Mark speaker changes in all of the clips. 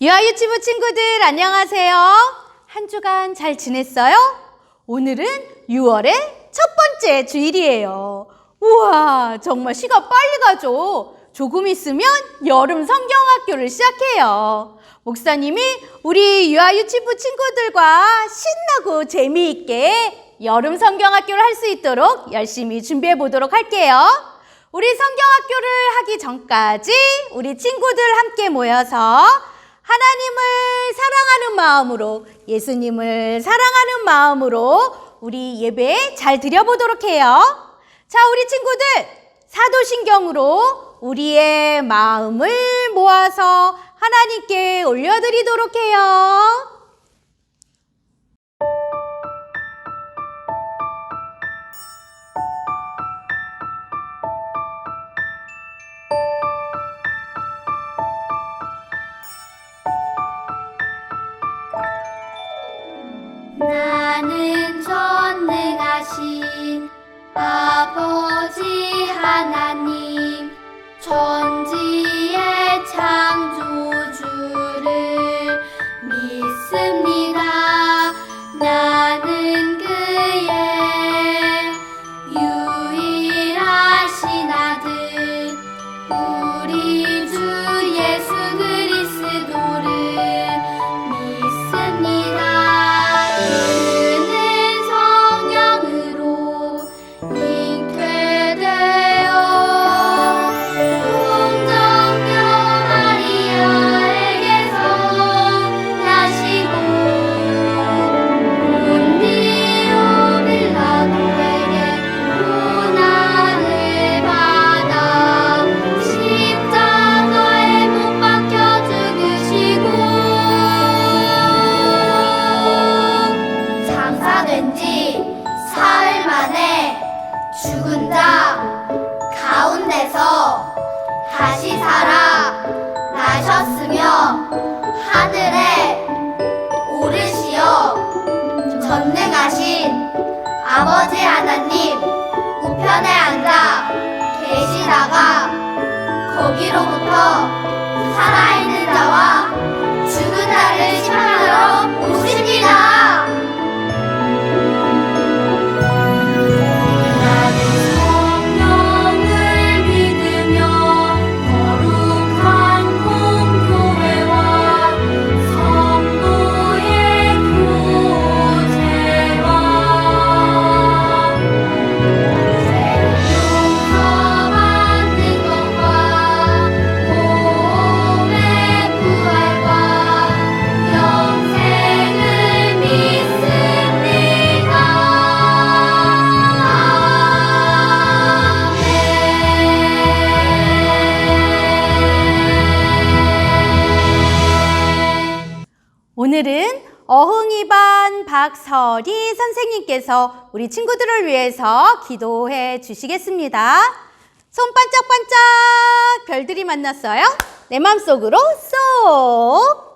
Speaker 1: 유아유치부 친구들 안녕하세요. 한 주간 잘 지냈어요? 오늘은 6월의 첫 번째 주일이에요. 우와, 정말 시간 빨리 가죠. 조금 있으면 여름 성경학교를 시작해요. 목사님이 우리 유아 유치부 친구들과 신나고 재미있게 여름 성경학교를 할 수 있도록 열심히 준비해 보도록 할게요. 우리 성경학교를 하기 전까지 우리 친구들 함께 모여서 하나님을 사랑하는 마음으로 예수님을 사랑하는 마음으로 우리 예배 잘 드려보도록 해요. 자, 우리 친구들 사도신경으로 우리의 마음을 모아서 하나님께 올려드리도록 해요.
Speaker 2: 아버지 하나님 천지
Speaker 1: 박설이 선생님께서 우리 친구들을 위해서 기도해 주시겠습니다. 손 반짝반짝 별들이 만났어요. 내 맘속으로 쏙!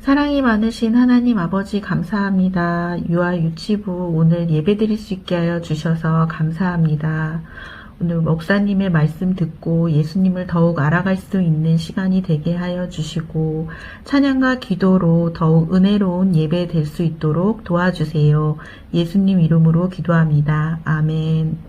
Speaker 3: 사랑이 많으신 하나님 아버지 감사합니다. 유아 유치부 오늘 예배 드릴 수 있게 하여 주셔서 감사합니다. 오늘 목사님의 말씀 듣고 예수님을 더욱 알아갈 수 있는 시간이 되게 하여 주시고 찬양과 기도로 더욱 은혜로운 예배 될 수 있도록 도와주세요. 예수님 이름으로 기도합니다. 아멘.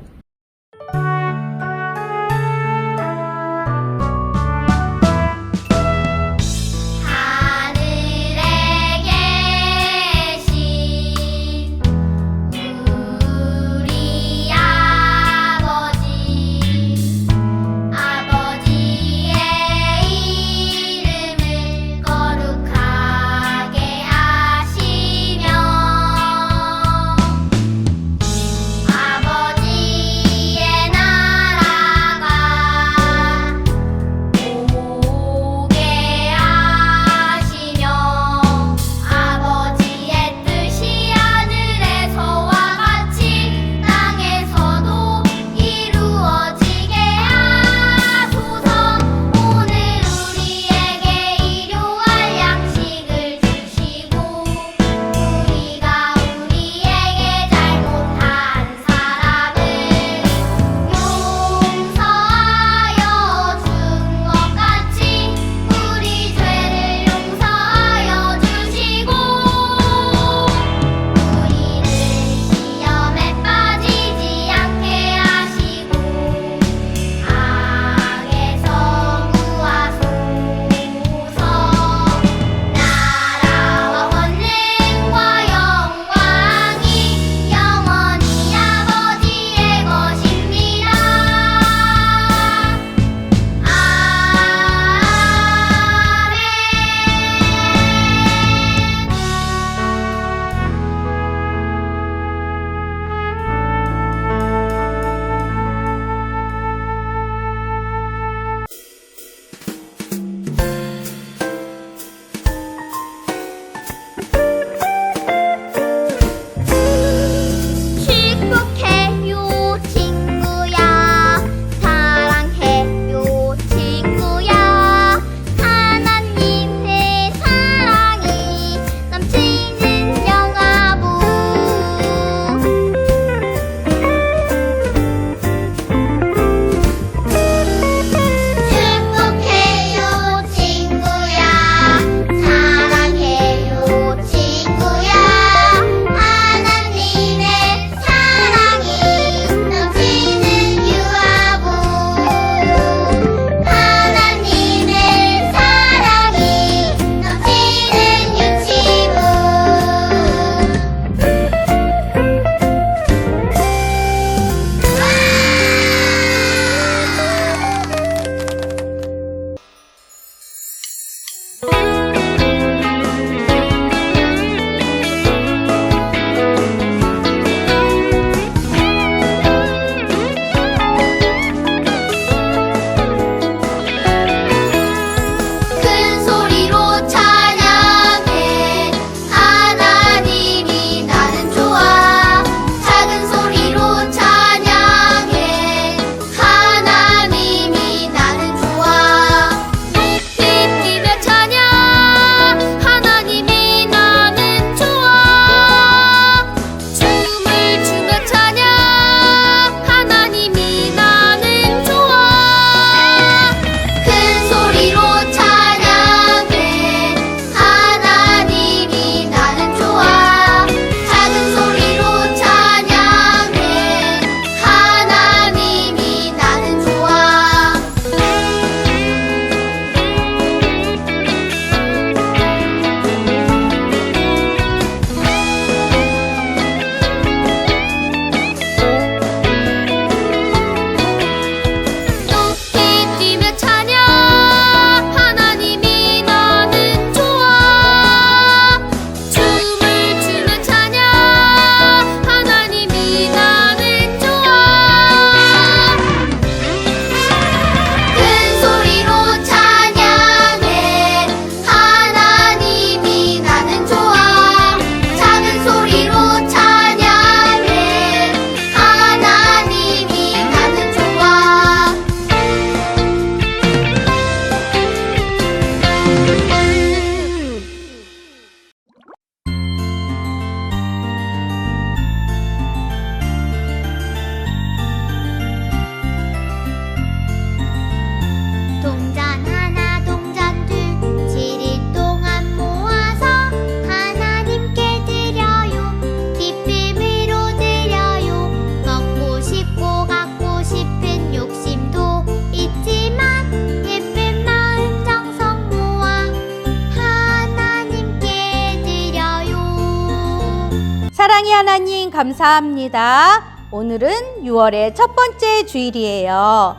Speaker 1: 감사합니다. 오늘은 6월의 첫 번째 주일이에요.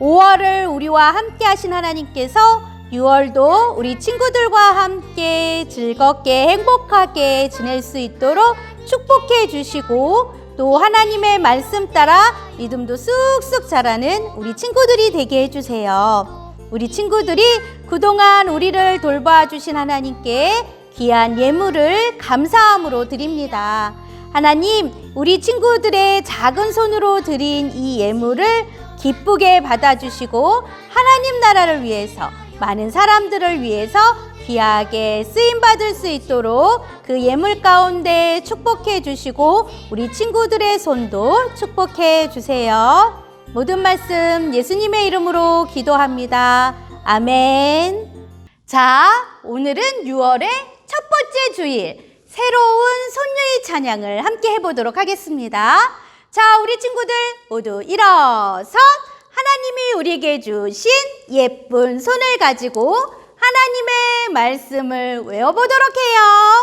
Speaker 1: 5월을 우리와 함께 하신 하나님께서 6월도 우리 친구들과 함께 즐겁게 행복하게 지낼 수 있도록 축복해 주시고 또 하나님의 말씀 따라 믿음도 쑥쑥 자라는 우리 친구들이 되게 해주세요. 우리 친구들이 그동안 우리를 돌봐 주신 하나님께 귀한 예물을 감사함으로 드립니다. 하나님, 우리 친구들의 작은 손으로 드린 이 예물을 기쁘게 받아주시고 하나님 나라를 위해서 많은 사람들을 위해서 귀하게 쓰임 받을 수 있도록 그 예물 가운데 축복해 주시고 우리 친구들의 손도 축복해 주세요. 모든 말씀 예수님의 이름으로 기도합니다. 아멘. 자, 오늘은 6월의 첫 번째 주일, 새로운 손녀의 찬양을 함께 해보도록 하겠습니다. 자, 우리 친구들 모두 일어서 하나님이 우리에게 주신 예쁜 손을 가지고 하나님의 말씀을 외워보도록 해요.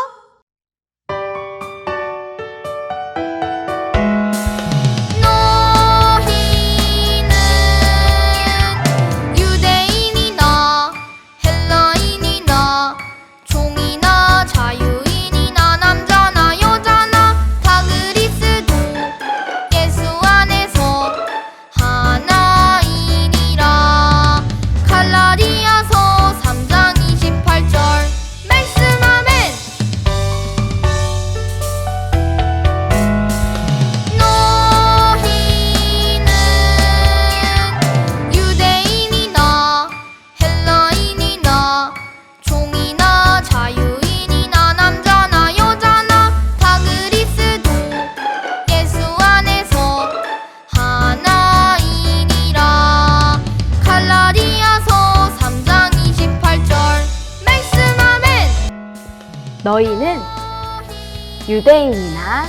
Speaker 2: 유대인이나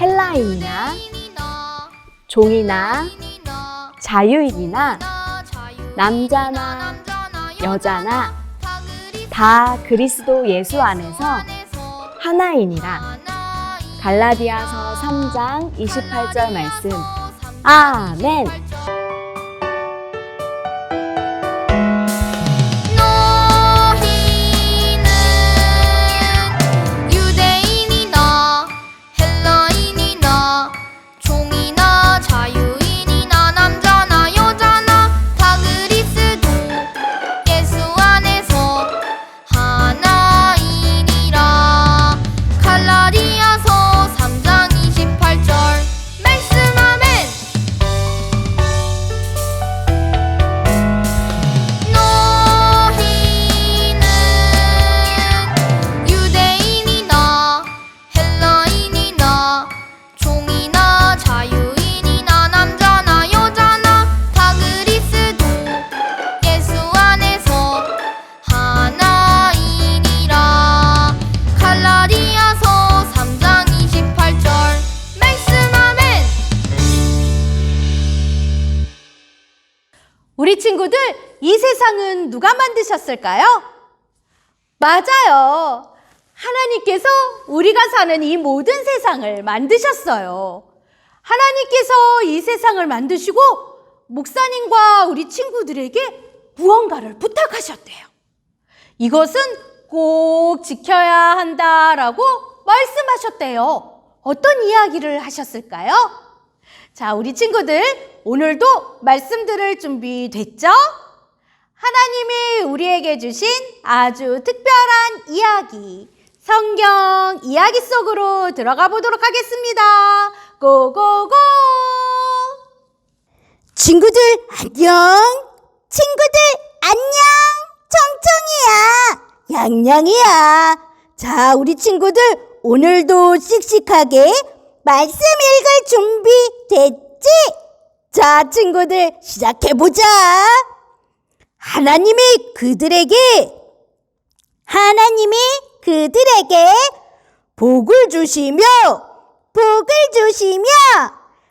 Speaker 2: 헬라인이나 종이나 자유인이나 남자나 여자나 다 그리스도 예수 안에서 하나이니라. 갈라디아서 3장 28절 말씀.
Speaker 4: 아멘.
Speaker 1: 친구들, 이 세상은 누가 만드셨을까요? 맞아요. 하나님께서 우리가 사는 이 모든 세상을 만드셨어요. 하나님께서 이 세상을 만드시고 목사님과 우리 친구들에게 무언가를 부탁하셨대요. 이것은 꼭 지켜야 한다라고 말씀하셨대요. 어떤 이야기를 하셨을까요? 자, 우리 친구들, 오늘도 말씀 들을 준비 됐죠? 하나님이 우리에게 주신 아주 특별한 이야기, 성경 이야기 속으로 들어가 보도록 하겠습니다. 고고고! 친구들, 안녕! 친구들, 안녕! 청청이야! 양양이야! 자, 우리 친구들, 오늘도 씩씩하게 말씀 읽을 준비 됐지? 자, 친구들, 시작해보자! 하나님이 그들에게, 하나님이 그들에게 복을 주시며, 복을 주시며,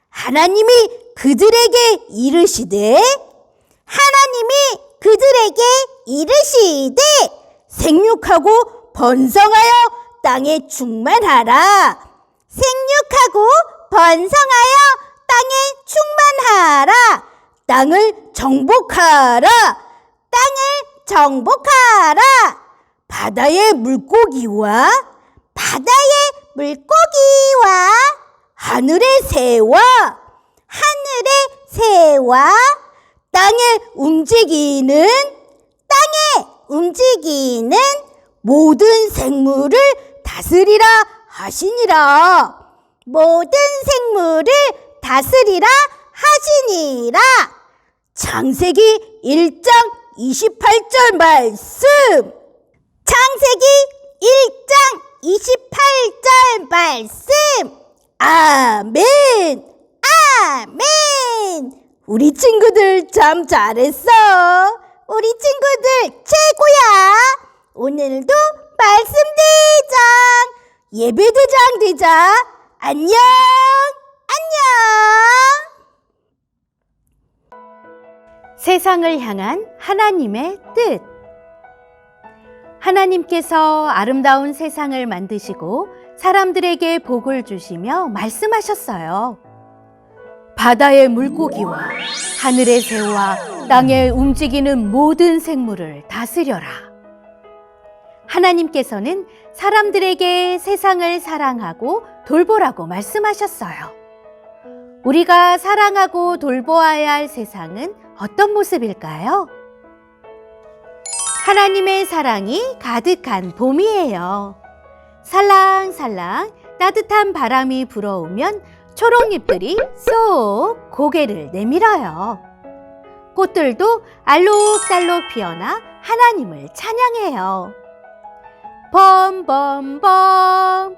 Speaker 1: 하나님이 그들에게 이르시되, 하나님이 그들에게 이르시되, 생육하고 번성하여 땅에 충만하라. 생육하고 번성하여 땅에 충만하라. 땅을 정복하라. 땅을 정복하라. 바다의 물고기와 바다의 물고기와 하늘의 새와 하늘의 새와 땅에 움직이는 땅에 움직이는 모든 생물을 다스리라 하시니라. 모든 생물을 다스리라 하시니라. 창세기 1장 28절 말씀. 창세기 1장 28절 말씀. 아멘. 아멘. 우리 친구들 참 잘했어. 우리 친구들 최고야. 오늘도 말씀 대장, 예배대장 되자. 안녕. 안녕. 세상을 향한 하나님의 뜻. 하나님께서 아름다운 세상을 만드시고 사람들에게 복을 주시며 말씀하셨어요. 바다의 물고기와 하늘의 새와 땅에 움직이는 모든 생물을 다스려라. 하나님께서는 사람들에게 세상을 사랑하고 돌보라고 말씀하셨어요. 우리가 사랑하고 돌보아야 할 세상은 어떤 모습일까요? 하나님의 사랑이 가득한 봄이에요. 살랑살랑 따뜻한 바람이 불어오면 초록잎들이 쏙 고개를 내밀어요. 꽃들도 알록달록 피어나 하나님을 찬양해요. 범범범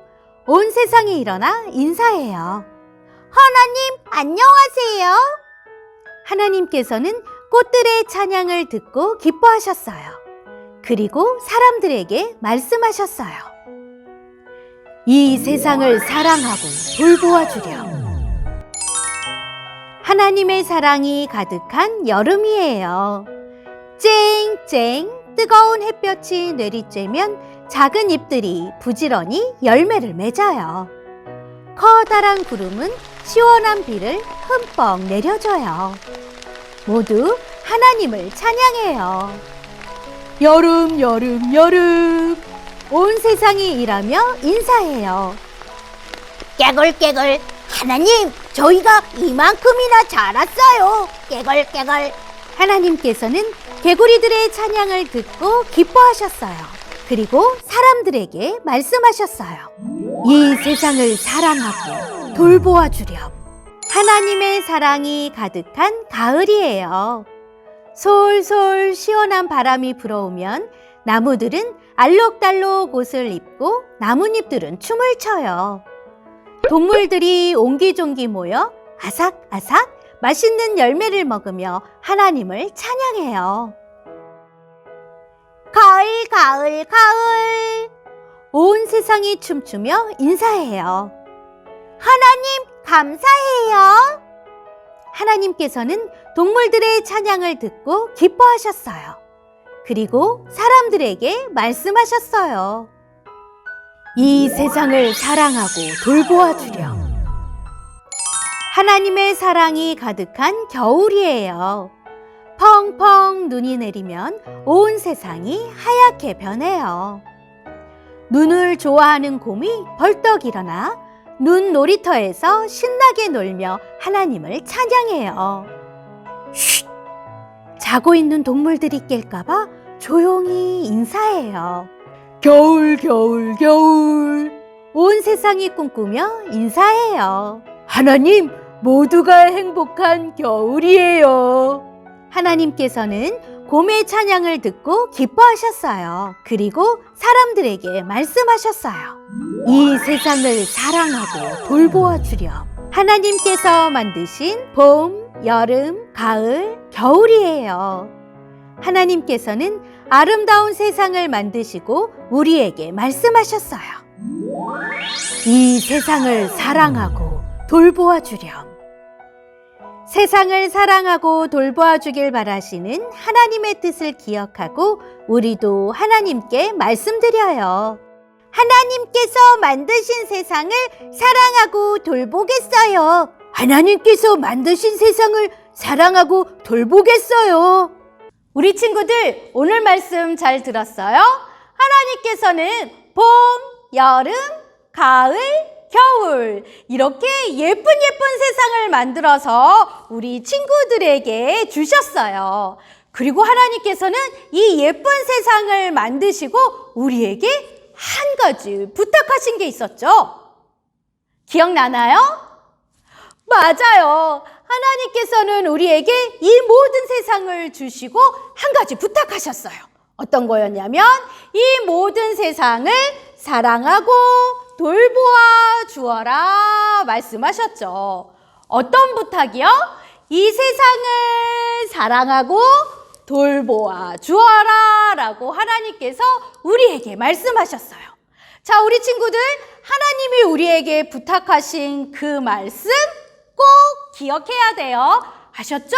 Speaker 1: 온 세상이 일어나 인사해요. 하나님 안녕하세요. 하나님께서는 꽃들의 찬양을 듣고 기뻐하셨어요. 그리고 사람들에게 말씀하셨어요. 이 세상을 사랑하고 돌보아 주렴. 하나님의 사랑이 가득한 여름이에요. 쨍쨍 뜨거운 햇볕이 내리쬐면 작은 잎들이 부지런히 열매를 맺어요. 커다란 구름은 시원한 비를 흠뻑 내려줘요. 모두 하나님을 찬양해요. 여름, 여름, 여름. 온 세상이 일하며 인사해요. 깨글깨글. 하나님, 저희가 이만큼이나 자랐어요. 깨글깨글. 하나님께서는 개구리들의 찬양을 듣고 기뻐하셨어요. 그리고 사람들에게 말씀하셨어요. 이 세상을 사랑하고 돌보아 주렴. 하나님의 사랑이 가득한 가을이에요. 솔솔 시원한 바람이 불어오면 나무들은 알록달록 옷을 입고 나뭇잎들은 춤을 춰요. 동물들이 옹기종기 모여 아삭아삭 맛있는 열매를 먹으며 하나님을 찬양해요. 가을, 가을, 가을. 온 세상이 춤추며 인사해요. 하나님, 감사해요. 하나님께서는 동물들의 찬양을 듣고 기뻐하셨어요. 그리고 사람들에게 말씀하셨어요. 이 세상을 사랑하고 돌보아 주렴. 하나님의 사랑이 가득한 겨울이에요. 펑펑 눈이 내리면 온 세상이 하얗게 변해요. 눈을 좋아하는 곰이 벌떡 일어나 눈 놀이터에서 신나게 놀며 하나님을 찬양해요. 쉿! 자고 있는 동물들이 깰까봐 조용히 인사해요. 겨울, 겨울, 겨울. 온 세상이 꿈꾸며 인사해요. 하나님, 모두가 행복한 겨울이에요. 하나님께서는 곰의 찬양을 듣고 기뻐하셨어요. 그리고 사람들에게 말씀하셨어요. 이 세상을 사랑하고 돌보아 주렴. 하나님께서 만드신 봄, 여름, 가을, 겨울이에요. 하나님께서는 아름다운 세상을 만드시고 우리에게 말씀하셨어요. 이 세상을 사랑하고 돌보아 주렴. 세상을 사랑하고 돌보아 주길 바라시는 하나님의 뜻을 기억하고 우리도 하나님께 말씀드려요. 하나님께서 만드신 세상을 사랑하고 돌보겠어요. 하나님께서 만드신 세상을 사랑하고 돌보겠어요. 우리 친구들 오늘 말씀 잘 들었어요? 하나님께서는 봄, 여름, 가을, 겨울 이렇게 예쁜 예쁜 세상을 만들어서 우리 친구들에게 주셨어요. 그리고 하나님께서는 이 예쁜 세상을 만드시고 우리에게 한 가지 부탁하신 게 있었죠. 기억나나요? 맞아요. 하나님께서는 우리에게 이 모든 세상을 주시고 한 가지 부탁하셨어요. 어떤 거였냐면 이 모든 세상을 사랑하고 돌보아 주어라 말씀하셨죠. 어떤 부탁이요? 이 세상을 사랑하고 돌보아 주어라 라고 하나님께서 우리에게 말씀하셨어요. 자, 우리 친구들, 하나님이 우리에게 부탁하신 그 말씀 꼭 기억해야 돼요. 아셨죠?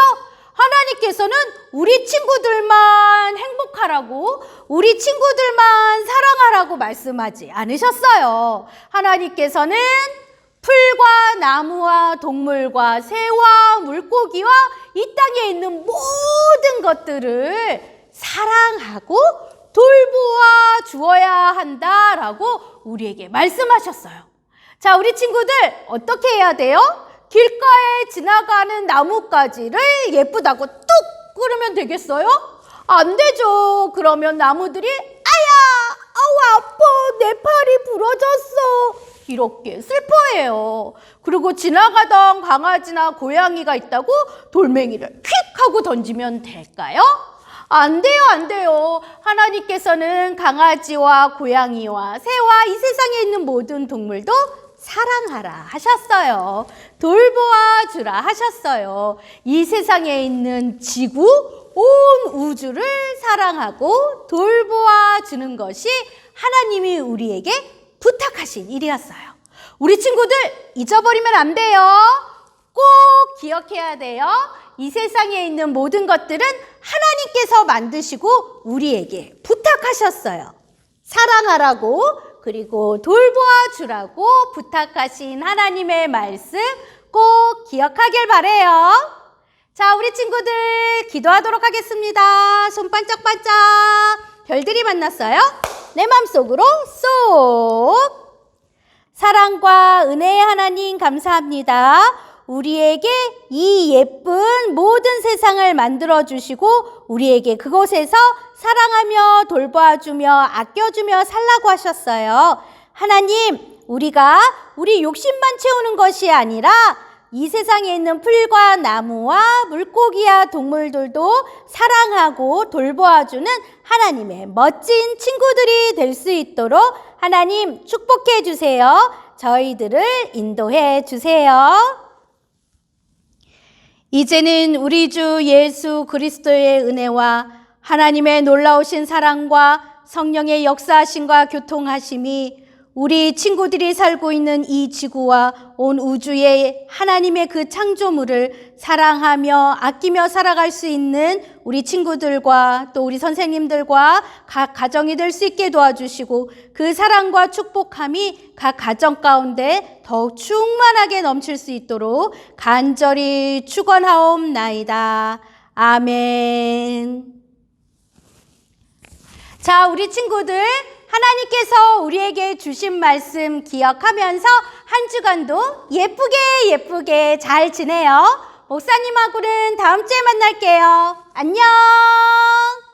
Speaker 1: 하나님께서는 우리 친구들만 행복하라고, 우리 친구들만 사랑하라고 말씀하지 않으셨어요. 하나님께서는 풀과 나무와 동물과 새와 물고기와 이 땅에 있는 모든 것들을 사랑하고 돌보아 주어야 한다라고 우리에게 말씀하셨어요. 자, 우리 친구들 어떻게 해야 돼요? 길가에 지나가는 나뭇가지를 예쁘다고 뚝 끄르면 되겠어요? 안 되죠. 그러면 나무들이 아야, 아우 아파, 내 팔이 부러졌어. 이렇게 슬퍼해요. 그리고 지나가던 강아지나 고양이가 있다고 돌멩이를 퀵 하고 던지면 될까요? 안 돼요, 안 돼요. 하나님께서는 강아지와 고양이와 새와 이 세상에 있는 모든 동물도 사랑하라 하셨어요. 돌보아 주라 하셨어요. 이 세상에 있는 지구, 온 우주를 사랑하고 돌보아 주는 것이 하나님이 우리에게 부탁하신 일이었어요. 우리 친구들 잊어버리면 안 돼요. 꼭 기억해야 돼요. 이 세상에 있는 모든 것들은 하나님께서 만드시고 우리에게 부탁하셨어요. 사랑하라고 그리고 돌보아 주라고 부탁하신 하나님의 말씀 꼭 기억하길 바래요. 자, 우리 친구들 기도하도록 하겠습니다. 손 반짝반짝. 별들이 만났어요. 내 맘속으로 쏙. 사랑과 은혜의 하나님 감사합니다. 우리에게 이 예쁜 모든 세상을 만들어 주시고 우리에게 그곳에서 사랑하며 돌봐주며 아껴주며 살라고 하셨어요. 하나님, 우리가 우리 욕심만 채우는 것이 아니라 이 세상에 있는 풀과 나무와 물고기와 동물들도 사랑하고 돌보아주는 하나님의 멋진 친구들이 될 수 있도록 하나님 축복해 주세요. 저희들을 인도해 주세요. 이제는 우리 주 예수 그리스도의 은혜와 하나님의 놀라우신 사랑과 성령의 역사하심과 교통하심이 우리 친구들이 살고 있는 이 지구와 온 우주의 하나님의 그 창조물을 사랑하며 아끼며 살아갈 수 있는 우리 친구들과 또 우리 선생님들과 각 가정이 될 수 있게 도와주시고 그 사랑과 축복함이 각 가정 가운데 더욱 충만하게 넘칠 수 있도록 간절히 축원하옵나이다. 아멘. 자, 우리 친구들 하나님께서 우리에게 주신 말씀 기억하면서 한 주간도 예쁘게 예쁘게 잘 지내요. 목사님하고는 다음 주에 만날게요. 안녕.